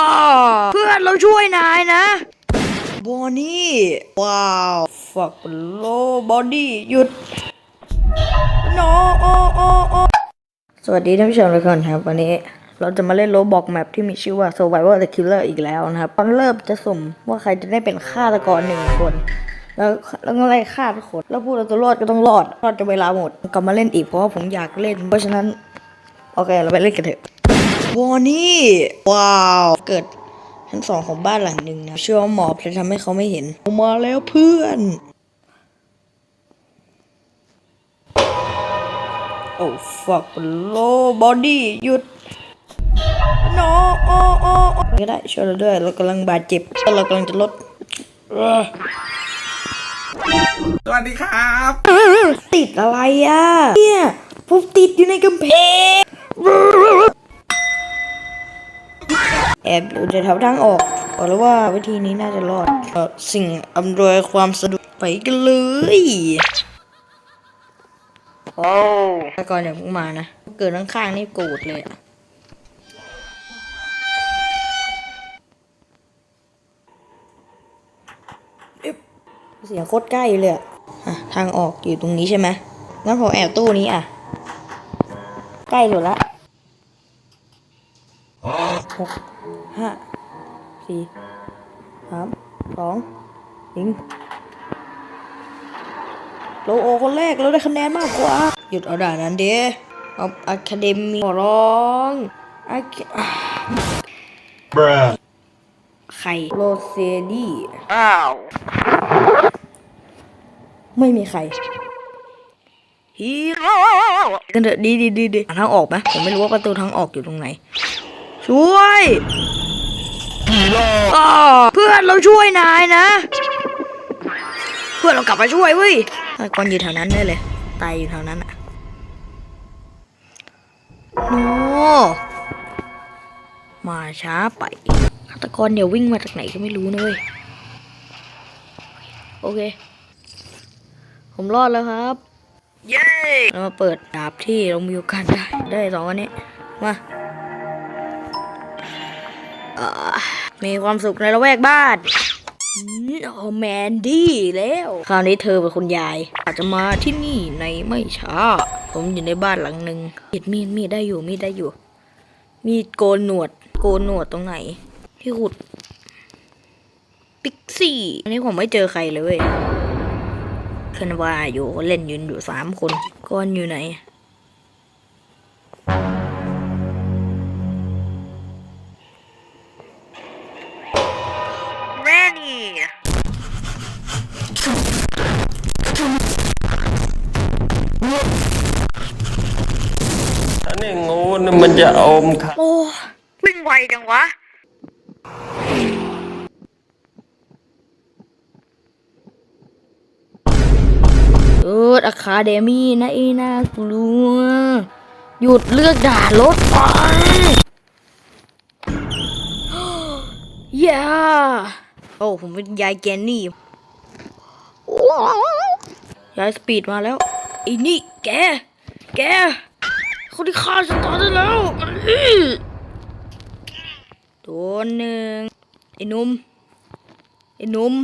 อ่าเพื่อนเราช่วยนายนะบอนี่ว้าวฝักโลบอดี้หยุดโนโอโอโอสวัสดีท่านผู้ชมทุกคนครับ วันนี้เราจะมาเล่นโลบอกแมปที่มีชื่อว่า Survivor the Killer อีกแล้วนะครับตอนเริ่มจะสุ่มว่าใครจะได้เป็นฆาตกรหนึ่งคน แล้วแล้วก็ไล่ฆ่าทุกคน แล้วผู้เราตัวรอดก็ต้องรอด รอดจนเวลาหมดกลับมาเล่นอีกเพราะว่าผมอยากเล่น เพราะฉะนั้น โอเค เราไปเล่นกันเถอะ วอนี่ว้าว เกิดชั้นสองของบ้านหลังหนึ่งนะเชื่อว่าหมอบจะทำให้เขาไม่เห็นออกมาแล้วเพื่อน โอ้ fuck โลบอดี้หยุด no โอ้โอ้โอ้ก็ได้ช่วยเราด้วยเรากำลังบาดเจ็บเรากำลังจะลดเอ่อสวัสดีครับ ติดอะไรอะ เนี่ยผมติดอยู่ในกำแพง แอบอยู่แถวทางออกบอกแล้วว่าวิธีนี้น่าจะรอดสิ่งอำนวยความสะดวกไปกันเลยโอ้ถ้าก่อนอย่าพิ่งมานะ เกิดข้างๆนี่โกรธเลยอะเสียงโคตรใกล้เลยอะอะทางออกอยู่ตรงนี้ใช่ไหมงั้นผมแอบตู้นี้อะ ใกล้สุดละ หกห้าสี่สามสองยิงโลโอคนแรกเราได้คะแนนมากกว่า หยุดเอาด่านนั้นเด้เอาอะคาเดมีขอร้องอะอะ bruh ไขโรเซดี้อ้าว ไม่มีใครฮีโร่กันเถอะดีดีดีดีทางออกไหมผมไม่รู้ว่าประตูทางออกอยู่ตรงไหน ช่วยอ้าเพื่อนเราช่วยนายนะ เพื่อนเรากลับมาช่วยเว้ยตายก่อนอยู่แถวนั้นได้เลย ตายอยู่แถวนั้นอะโนมาช้าไปฆาตกรเดี๋ยววิ่งมาจากไหนก็ไม่รู้นะเว้ย โอเค ผมรอดแล้วครับ เย้ เรามาเปิดดาบที่เรามีโอกาสได้ ได้สองอันนี้ มาเอ่อ มีความสุขในละแวกบ้านอืมโอ้แมนดี้แล้ว คราวนี้เธอเป็นคุณยาย อาจจะมาที่นี่ในไม่ช้า ผมอยู่ในบ้านหลังหนึ่งมีดมีดมีดได้อยู่มีดได้อยู่ มีดโกนหนวด โกนหนวดตรงไหน ที่ขุดปิกซี่อันนี้ผมไม่เจอใครเลยเว้ยเคนวาอยู่เล่นยืนอยู่สามคนก้อนอยู่ไหน งูนี่มันจะอมค่ะโอ้วิ่งไวจังวะ เอออะคาเดมี่นะไอ้น่ากลัว หยุดเลือกด่ารถไฟอย่าโอ้ ผมเป็นยายแกนนี่ยายสปีดมาแล้วไอ้นี่แก แก คนที่ฆ่าฉันตายได้แล้วตัวหนึ่งไอ้นุ่มไอ้นุ่ม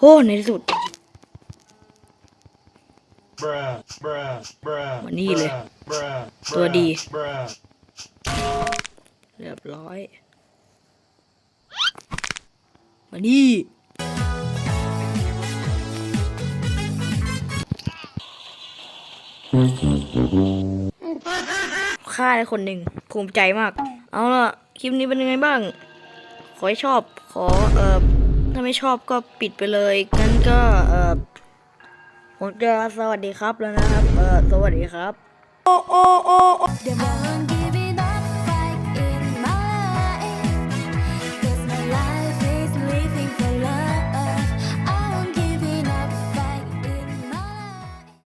โอ้ในที่สุดมานี่เลย ตัวดี เรียบร้อยมานี่ ฆ่าได้คนหนึ่งภูมิใจมาก เอาล่ะ คลิปนี้เป็นยังไงบ้าง ขอให้ชอบ ขอเอ่อถ้าไม่ชอบก็ปิดไปเลยงั้นก็เอ่อผมจะสวัสดีครับแล้วนะครับ เอ่อสวัสดีครับ โอโอโอ